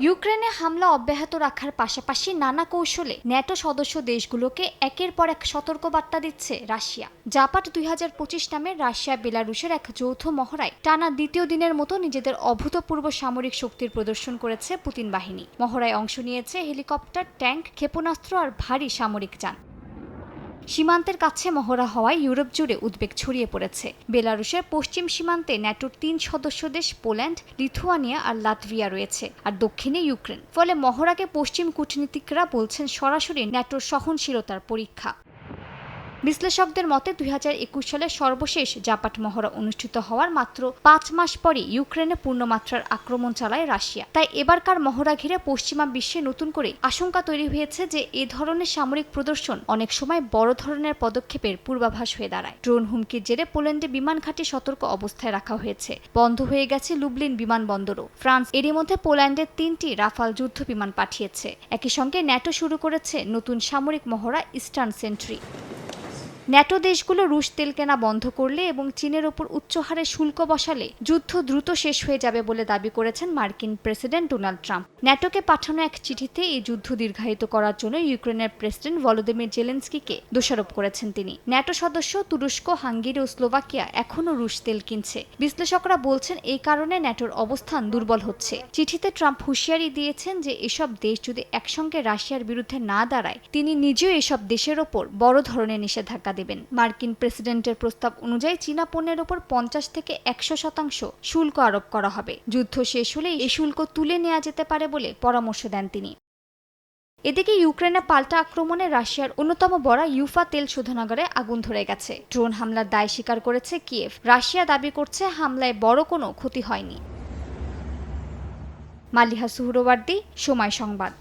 ইউক্রেনে হামলা অব্যাহত রাখার পাশাপাশি নানা কৌশলে ন্যাটো সদস্য দেশগুলোকে একের পর এক সতর্কবার্তা দিচ্ছে রাশিয়া। জাপাট দুই হাজার পঁচিশ নামে রাশিয়া, বেলারুশের এক যৌথ মহড়ায় টানা দ্বিতীয় দিনের মতো নিজেদের অভূতপূর্ব সামরিক শক্তির প্রদর্শন করেছে পুতিন বাহিনী। মহড়ায় অংশ নিয়েছে হেলিকপ্টার, ট্যাঙ্ক, ক্ষেপণাস্ত্র আর ভারী সামরিক যান। সীমান্তের কাছে মহড়া হওয়ায় ইউরোপ জুড়ে উদ্বেগ ছড়িয়ে পড়েছে। বেলারুশের পশ্চিম সীমান্তে ন্যাটোর তিন সদস্য দেশ পোল্যান্ড, লিথুয়ানিয়া আর লাতভিয়া রয়েছে আর দক্ষিণে ইউক্রেন। ফলে মহড়াকে পশ্চিম কূটনীতিকরা বলছেন সরাসরি ন্যাটোর সহনশীলতার পরীক্ষা। বিশ্লেষকদের মতে, দুই সালের সর্বশেষ জাপাট মহড়া অনুষ্ঠিত হওয়ার মাত্র পাঁচ মাস পরে ইউক্রেনে পূর্ণমাত্রার আক্রমণ চালায় রাশিয়া। তাই এবারকার মহড়া ঘিরে পশ্চিমা বিশ্বে নতুন করে আশঙ্কা তৈরি হয়েছে যে, এ ধরনের সামরিক প্রদর্শন অনেক সময় বড় ধরনের পদক্ষেপের পূর্বাভাস হয়ে দাঁড়ায়। ড্রোন হুমকির জেরে পোল্যান্ডে বিমান ঘাঁটি সতর্ক অবস্থায় রাখা হয়েছে। বন্ধ হয়ে গেছে লুবলিন বিমানবন্দরও। ফ্রান্স এরই মধ্যে পোল্যান্ডের তিনটি রাফাল যুদ্ধ বিমান পাঠিয়েছে। একই সঙ্গে ন্যাটো শুরু করেছে নতুন সামরিক মহড়া ইস্টার্ন সেন্ট্রি। ন্যাটো দেশগুলো রুশ তেল কেনা বন্ধ করলে এবং চীনের ওপর উচ্চ হারে শুল্ক বসালে যুদ্ধ দ্রুত শেষ হয়ে যাবে বলে দাবি করেছেন মার্কিন প্রেসিডেন্ট ডোনাল্ড ট্রাম্প। ন্যাটোকে পাঠানো এক চিঠিতে এই যুদ্ধ দীর্ঘায়িত করার জন্য ইউক্রেনের প্রেসিডেন্ট ভলোদিমির জেলেন্সকিকে দোষারোপ করেছেন তিনি। ন্যাটো সদস্য তুরস্ক, হাঙ্গেরি ও স্লোভাকিয়া এখনও রুশ তেল কিনছে। বিশ্লেষকরা বলছেন এই কারণে ন্যাটোর অবস্থান দুর্বল হচ্ছে। চিঠিতে ট্রাম্প হুঁশিয়ারি দিয়েছেন যে এসব দেশ যদি একসঙ্গে রাশিয়ার বিরুদ্ধে না দাঁড়ায়, তিনি নিজেও এসব দেশের ওপর বড় ধরনের নিষেধাজ্ঞা দেবেন। মার্কিন প্রেসিডেন্টের প্রস্তাব অনুযায়ী চীনা পণ্যের ওপর পঞ্চাশ থেকে একশো শতাংশ শুল্ক আরোপ করা হবে। যুদ্ধ শেষ হলে এই শুল্ক তুলে নেওয়া যেতে পারে বলে পরামর্শ দেন তিনি। এদিকে ইউক্রেনে পাল্টা আক্রমণে রাশিয়ার অন্যতম বড় ইউফা তেল শোধনাগারে আগুন ধরে গেছে। ড্রোন হামলার দায় স্বীকার করেছে কিয়েভ। রাশিয়া দাবি করছে হামলায় বড় কোনো ক্ষতি হয়নি। মালিহা সুহরওয়ার্দী, সময় সংবাদ।